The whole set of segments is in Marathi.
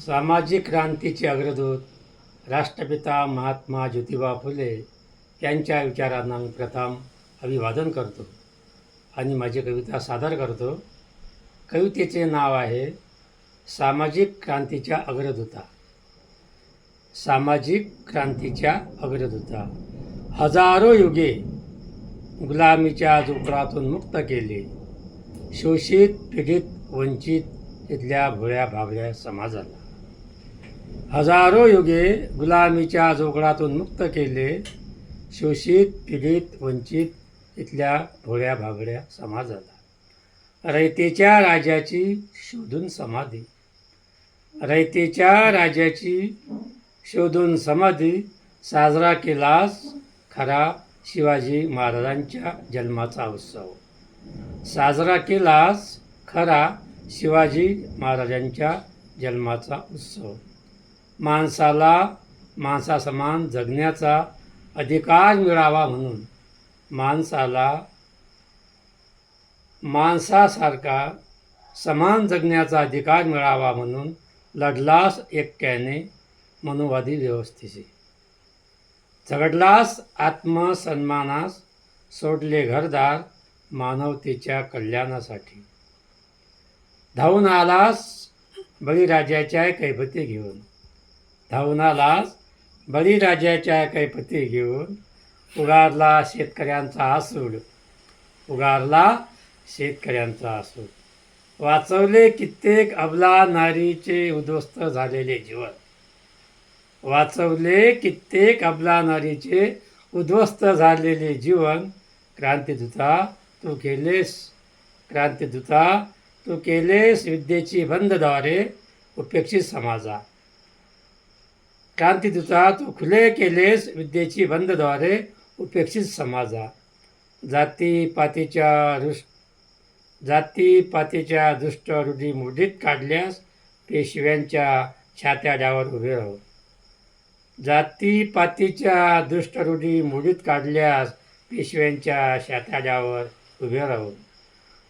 सामाजिक क्रांतीचे अग्रदूत राष्ट्रपिता महात्मा ज्योतिबा फुले यांच्या विचारांना मी प्रथम अभिवादन करतो आणि माझी कविता सादर करतो. कवितेचे नाव आहे सामाजिक क्रांतीच्या अग्रदूता. सामाजिक क्रांतीच्या अग्रदूता. हजारो युगे गुलामीच्या झोपडातून मुक्त केले. शोषित पीडित वंचित इथल्या भोळ्या भाबड्या समाजाला. हजारो युगे गुलामीच्या जोगडातून मुक्त केले शोषित पीडित वंचित इथल्या भोळ्या भागड्या समाजाला. रयतेच्या राजाची शोधून समाधी. रयतेच्या राजाची शोधून समाधी साजरा केलास खरा शिवाजी महाराजांच्या जन्माचा उत्सव. साजरा केलास खरा शिवाजी महाराजांच्या जन्माचा उत्सव. माणसाला माणसासमान जगण्याचा अधिकार मिळावा म्हणून माणसाला माणसासारखा समान जगण्याचा अधिकार मिळावा म्हणून लढलास एकट्याने मनोवादी व्यवस्थेशी. झगडलास आत्मसन्मानास सोडले घरदार मानवतेच्या कल्याणासाठी. धावून आलास बळीराजाच्या कैफते घेऊन. धावून आलास बळीराजाच्या कैपती घेऊन उगारला शेतकऱ्यांचा आसूड. उगारला शेतकऱ्यांचा आसूड. वाचवले कित्येक अबला नारीचे उद्ध्वस्त झालेले जीवन. वाचवले कित्येक अबला नारीचे उद्ध्वस्त झालेले जीवन. क्रांतिदूता तू केलेस. क्रांतिदूता तू केलेस विद्येची बंदद्वारे उपेक्षित समाजा. क्रांतिदूता तू खुले केलेस विद्येची बंदद्वारे उपेक्षित समाजा. जातीपातीच्या रुष जातीपातीच्या दुष्ट रूढी मुडीत काढल्यास पेशव्यांच्या छात्या डावर उभे राहू. जातीपातीच्या दुष्ट रूढी मुडीत काढल्यास पेशव्यांच्या छात्याड्यावर उभे राहू.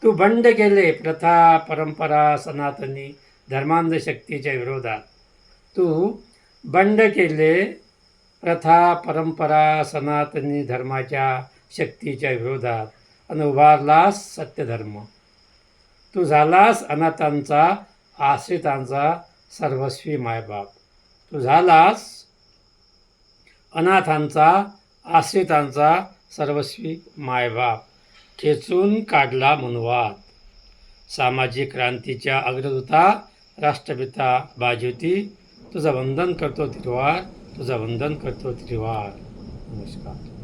तू बंड केले प्रथा परंपरा सनातनी धर्मांधशक्तीच्या विरोधात. तू बंड केले प्रथा परंपरा सनातनी धर्माच्या शक्तीच्या विरोधात आणि उभारलास सत्यधर्म. तू झालास अनाथांचा आश्रितांचा सर्वस्वी मायबाप. तू झालास अनाथांचा आश्रितांचा सर्वस्वी मायबाप. खेचून काढला मनवाद. सामाजिक क्रांतीच्या अग्रदूता राष्ट्रपिता बाजूती तुझं वंदन करतो त्रिवार तुझं वंदन करतो त्रिवार. नमस्कार.